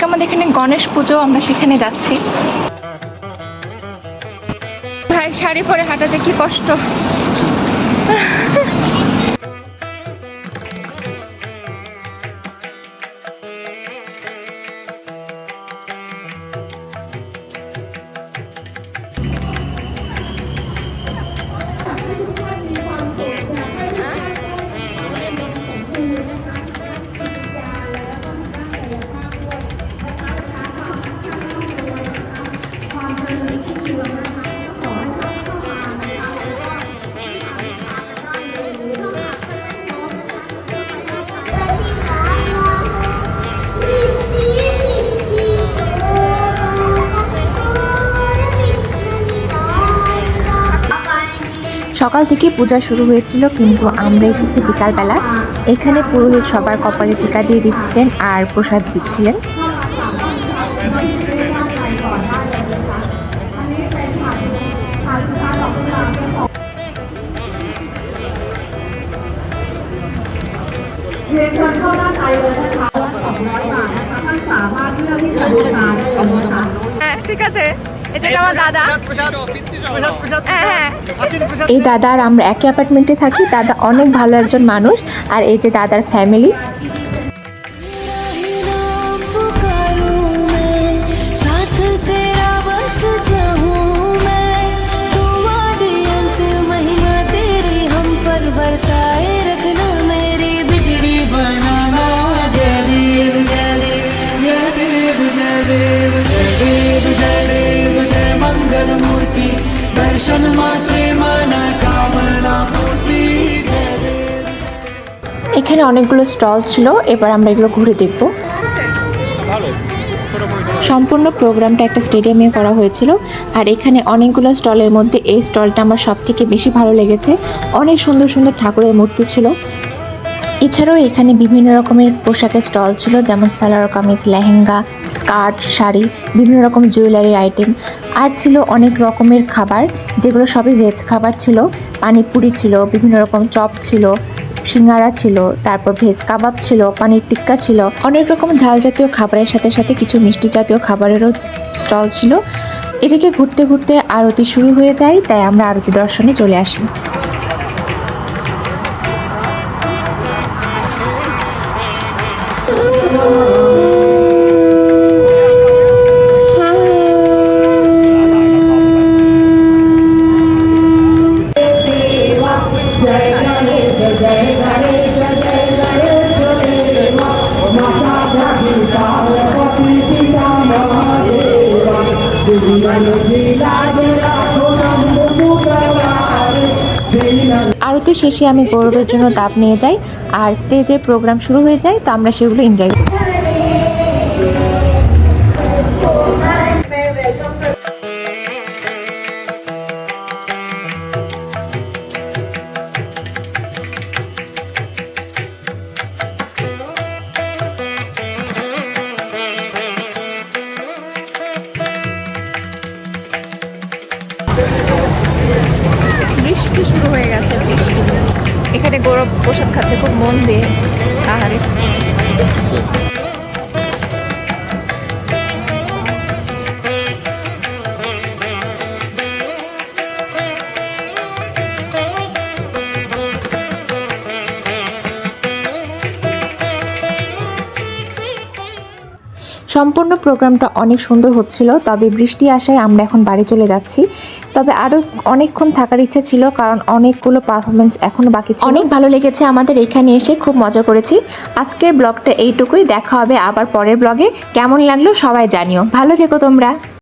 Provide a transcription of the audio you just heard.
আজকে আমাদের এখানে গণেশ পুজো আমরা সেখানে যাচ্ছি। ভাই শাড়ি পরে হাঁটাতে কি কষ্ট। সকাল থেকে পূজা শুরু হয়েছিল কিন্তু আমরা এসেছি বিকালবেলা এখানে পুরোহিত সবার কপালে টিকা দিয়ে দিচ্ছিলেন আর প্রসাদ দিচ্ছিলেনเรียนเชิญเข้าด้านในเลยนะคะวัด200 บาทนะคะท่านสามารถเลือกที่จะบูชาได้เลยนะคะ হ্যাঁ ঠিক আছে হ্যাঁ হ্যাঁ। এই দাদা আর আমরা একই অ্যাপার্টমেন্টে থাকি। দাদা অনেক ভালো একজন মানুষ। আর এই যে দাদার ফ্যামিলি। এখানে অনেকগুলো স্টল ছিল, এবার আমরা এগুলো ঘুরে দেখব। সম্পূর্ণ প্রোগ্রামটা একটা স্টেডিয়ামে করা হয়েছিল, আর এখানে অনেকগুলো স্টলের মধ্যে এই স্টলটা আমার সব থেকে বেশি ভালো লেগেছে। অনেক সুন্দর সুন্দর ঠাকুরের মূর্তি ছিল। এছাড়াও এখানে বিভিন্ন রকমের পোশাকের স্টল ছিল, যেমন সালোয়ার কামিজ, লেহেঙ্গা, স্কার্ট, শাড়ি, বিভিন্ন রকম জুয়েলারি আইটেম। আর ছিল অনেক রকমের খাবার, যেগুলো সবই ভেজ খাবার ছিল। পানিপুরি ছিল, বিভিন্ন রকম চপ ছিল, সিঙ্গারা ছিল, তারপর ভেজ কাবাব ছিল, পানির টিক্কা ছিল। অনেক রকম ঝাল জাতীয় খাবারের সাথে সাথে কিছু মিষ্টি জাতীয় খাবারেরও স্টল ছিল। এদিকে ঘুরতে ঘুরতে আরতি শুরু হয়ে যায়, তাই আমরা আরতি দর্শনে চলে আসি। আরতি শেষে আমি গৌরবের জন্য দাপ নিয়ে যাই, আর স্টেজের প্রোগ্রাম শুরু হয়ে যায়, তো আমরা সেগুলো এনজয় করি। বৃষ্টি শুরু হয়ে গেছে বৃষ্টি। এখানে গৌরব প্রসাদ খাচ্ছে খুব মন দিয়ে। আহারে। সম্পূর্ণ প্রোগ্রামটা অনেক সুন্দর হচ্ছিল, তবে বৃষ্টি আসায় আমরা এখন বাড়ি চলে যাচ্ছি। তবে আরও অনেকক্ষণ থাকার ইচ্ছে ছিল, কারণ অনেকগুলো পারফরমেন্স এখনও বাকি ছিল। অনেক ভালো লেগেছে আমাদের এখানে এসে, খুব মজা করেছি। আজকের ব্লগটা এইটুকুই, দেখা হবে আবার পরের ব্লগে। কেমন লাগল সবাই জানিও। ভালো থেকো তোমরা।